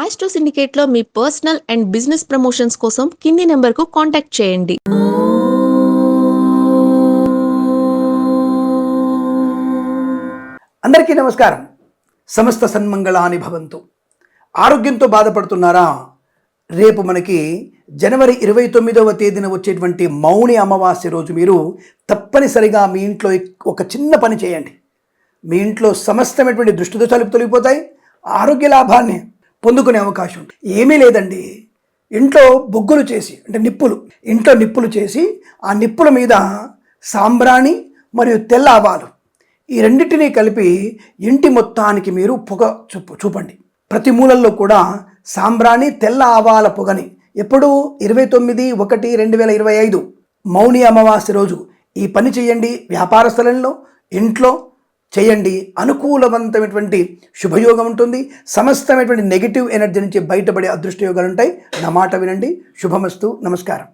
Astro సిండికేట్లో మీ personal and business promotions కోసం కింది నెంబర్కు కాంటాక్ట్ చేయండి. అందరికీ నమస్కారం. సమస్త సన్మంగళాని భవంతు. ఆరోగ్యంతో బాధపడుతున్నారా? రేపు మనకి జనవరి ఇరవై తొమ్మిదవ తేదీన వచ్చేటువంటి మౌని అమావాస్య రోజు మీరు తప్పనిసరిగా మీ ఇంట్లో ఒక చిన్న పని చేయండి. మీ ఇంట్లో సమస్తమైనటువంటి దృష్టి దోషాలు తొలగిపోతాయి. ఆరోగ్య లాభాన్ని పొందుకునే అవకాశం ఉంటుంది ఏమీ లేదండి. ఇంట్లో బొగ్గులు చేసి అంటే నిప్పులు ఇంట్లో నిప్పులు చేసి ఆ నిప్పుల మీద సాంబ్రాణి మరియు తెల్ల ఆవాలు ఈ రెండింటినీ కలిపి ఇంటి మొత్తానికి మీరు పొగ చూపు చూపండి. ప్రతి మూలల్లో కూడా సాంబ్రాణి తెల్ల ఆవాల పొగని ఎప్పుడు ఇరవై తొమ్మిది ఒకటి రెండు వేల ఇరవై ఐదు మౌని అమావాస్య రోజు ఈ పని చేయండి. వ్యాపార స్థలంలో ఇంట్లో చేయండి. అనుకూలవంతమైనటువంటి శుభయోగం ఉంటుంది. సమస్తమైనటువంటి నెగిటివ్ ఎనర్జీ నుంచి బయటపడే అదృష్ట యోగాలు ఉంటాయి. నా మాట వినండి. శుభమస్తు. నమస్కారం.